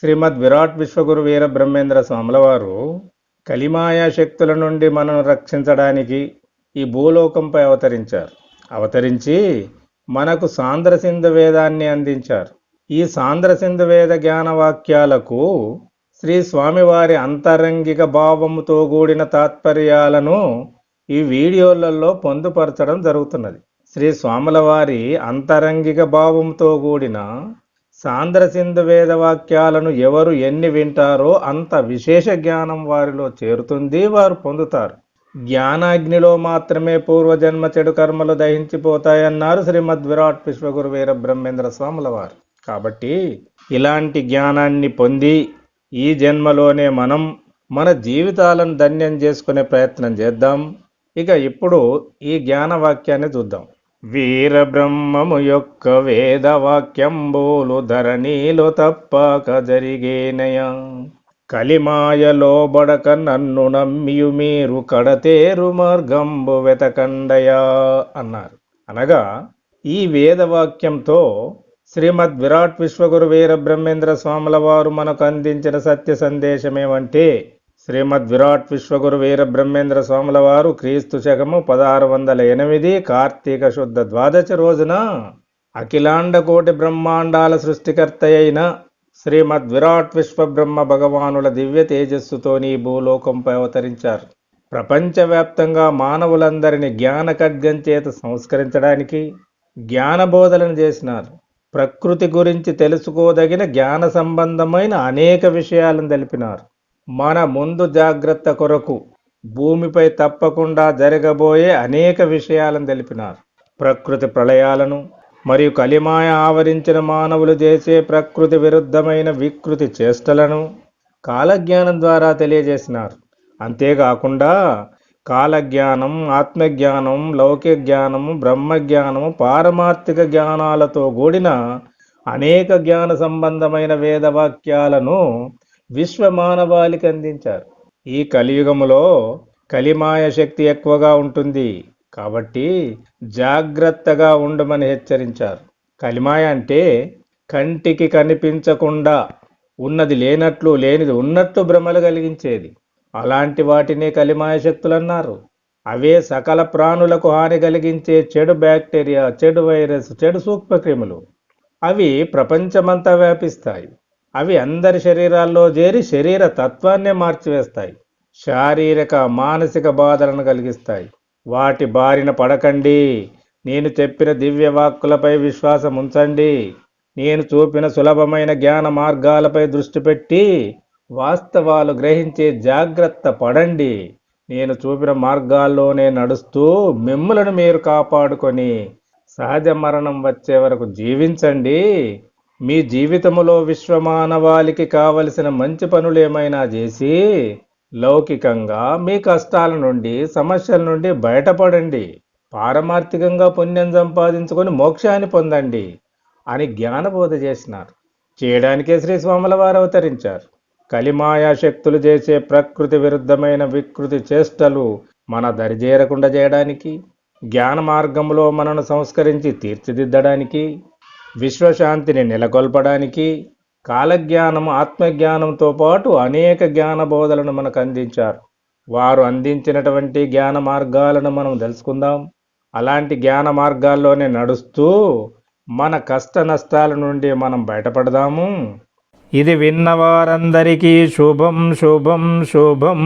శ్రీమద్ విరాట్ విశ్వగురు వీర బ్రహ్మేంద్ర స్వాముల వారు కలిమాయా శక్తుల నుండి మనను రక్షించడానికి ఈ భూలోకంపై అవతరించారు. అవతరించి మనకు సాంద్రసింధు వేదాన్ని అందించారు. ఈ సాంద్రసింధు వేద జ్ఞానవాక్యాలకు శ్రీ స్వామివారి అంతరంగిక భావముతో కూడిన తాత్పర్యాలను ఈ వీడియోలలో పొందుపరచడం జరుగుతున్నది. శ్రీ స్వాముల వారి అంతరంగిక భావంతో కూడిన సాంద్రసింధు వేదవాక్యాలను ఎవరు ఎన్ని వింటారో అంత విశేష జ్ఞానం వారిలో చేరుతుంది వారు పొందుతారు. జ్ఞానాగ్నిలో మాత్రమే పూర్వజన్మ చెడు కర్మలు దహించిపోతాయన్నారు శ్రీమద్ విరాట్ విశ్వగురు వీర బ్రహ్మేంద్ర స్వాముల వారు. కాబట్టి ఇలాంటి జ్ఞానాన్ని పొంది ఈ జన్మలోనే మనం మన జీవితాలను ధన్యం చేసుకునే ప్రయత్నం చేద్దాం. ఇక ఇప్పుడు ఈ జ్ఞాన వాక్యాన్ని చూద్దాం. వీరబ్రహ్మము యొక్క వేదవాక్యం బోలు ధరణిలో తప్పక జరిగేనయ. కలిమాయలో బడక నన్ను నమ్మియు మీరు కడతేరు మార్గంబు వెతకండయా అన్నారు. అనగా ఈ వేదవాక్యంతో శ్రీమద్ విరాట్ విశ్వగురు వీరబ్రహ్మేంద్ర స్వాముల వారు మనకు అందించిన సత్య సందేశమేమంటే శ్రీమద్ విరాట్ విశ్వగురు వీర బ్రహ్మేంద్ర స్వాముల వారు క్రీస్తు శకము పదహారు వందల ఎనిమిది కార్తీక శుద్ధ ద్వాదశ రోజున అఖిలాండ కోటి బ్రహ్మాండాల సృష్టికర్త అయిన శ్రీమద్ విరాట్ విశ్వ బ్రహ్మ భగవానుల దివ్య తేజస్సుతోని భూలోకంపై అవతరించారు. ప్రపంచవ్యాప్తంగా మానవులందరినీ జ్ఞాన ఖడ్గం చేత సంస్కరించడానికి జ్ఞానబోధలను చేసినారు. ప్రకృతి గురించి తెలుసుకోదగిన జ్ఞాన సంబంధమైన అనేక విషయాలను తెలిపినారు. మన ముందు జాగ్రత్త కొరకు భూమిపై తప్పకుండా జరగబోయే అనేక విషయాలను తెలిపినారు. ప్రకృతి ప్రళయాలను మరియు కలిమాయ ఆవరించిన మానవులు చేసే ప్రకృతి విరుద్ధమైన వికృతి చేష్టలను కాలజ్ఞానం ద్వారా తెలియజేసినారు. అంతేకాకుండా కాలజ్ఞానం ఆత్మజ్ఞానం లౌకిక జ్ఞానము బ్రహ్మజ్ఞానము పారమార్థిక జ్ఞానాలతో కూడిన అనేక జ్ఞాన సంబంధమైన వేదవాక్యాలను విశ్వ మానవాళికి అందించారు. ఈ కలియుగములో కలిమాయ శక్తి ఎక్కువగా ఉంటుంది. కాబట్టి జాగ్రత్తగా ఉండమని హెచ్చరించారు. కలిమాయ అంటే కంటికి కనిపించకుండా ఉన్నది లేనట్లు లేనిది ఉన్నట్టు భ్రమలు కలిగించేది. అలాంటి వాటినే కలిమాయ శక్తులు అన్నారు. అవే సకల ప్రాణులకు హాని కలిగించే చెడు బ్యాక్టీరియా చెడు వైరస్ చెడు సూక్ష్మక్రిములు. అవి ప్రపంచమంతా వ్యాపిస్తాయి. అవి అందరి శరీరాల్లో చేరి శరీర తత్వాన్నే మార్చివేస్తాయి. శారీరక మానసిక బాధలను కలిగిస్తాయి. వాటి బారిన పడకండి. నేను చెప్పిన దివ్య వాక్కులపై విశ్వాసం ఉంచండి. నేను చూపిన సులభమైన జ్ఞాన మార్గాలపై దృష్టి పెట్టి వాస్తవాలు గ్రహించే జాగ్రత్త పడండి. నేను చూపిన మార్గాల్లోనే నడుస్తూ మిమ్ములను మీరు కాపాడుకొని సహజ మరణం వచ్చే వరకు జీవించండి. మీ జీవితములో విశ్వమానవాళికి కావలసిన మంచి పనులు ఏమైనా చేసి లౌకికంగా మీ కష్టాల నుండి సమస్యల నుండి బయటపడండి. పారమార్థికంగా పుణ్యం సంపాదించుకొని మోక్షాన్ని పొందండి అని జ్ఞానబోధ చేసినారు. చేయడానికే శ్రీ స్వాములవారు అవతరించారు. కలిమాయా శక్తులు చేసే ప్రకృతి విరుద్ధమైన వికృతి చేష్టలు మన దరిజేరకుండా చేయడానికి జ్ఞాన మార్గంలో మనను సంస్కరించి తీర్చిదిద్దడానికి విశ్వశాంతిని నెలకొల్పడానికి కాలజ్ఞానం ఆత్మజ్ఞానంతో పాటు అనేక జ్ఞాన బోధలను మనకు అందించారు. వారు అందించినటువంటి జ్ఞాన మార్గాలను మనం తెలుసుకుందాం. అలాంటి జ్ఞాన మార్గాల్లోనే నడుస్తూ మన కష్ట నష్టాల నుండి మనం బయటపడదాము. ఇది విన్నవారందరికీ శుభం శుభం శుభం.